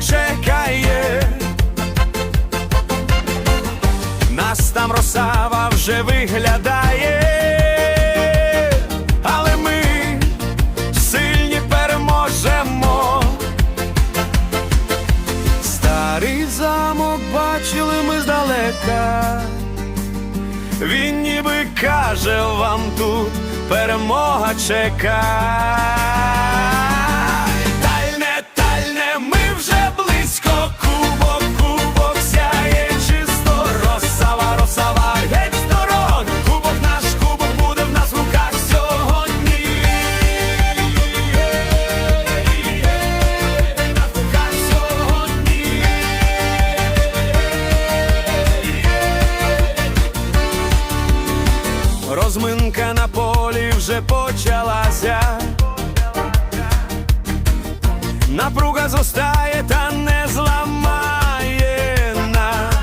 чекає. Нас там росава вже виглядає, але ми сильні переможемо. Старий замок бачили ми здалека. Він ніби каже вам тут перемога чекає. Розминка на полі вже почалася. Напруга зостає та не зламає нас.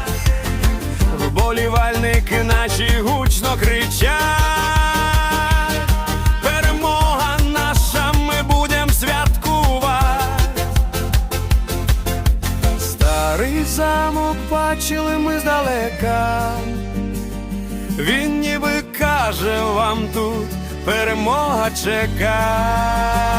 Вболівальники наші гучно кричать. Перемога наша, ми будем святкувати. Старий замок бачили ми здалека. Він ніби каже вам тут перемога чекає.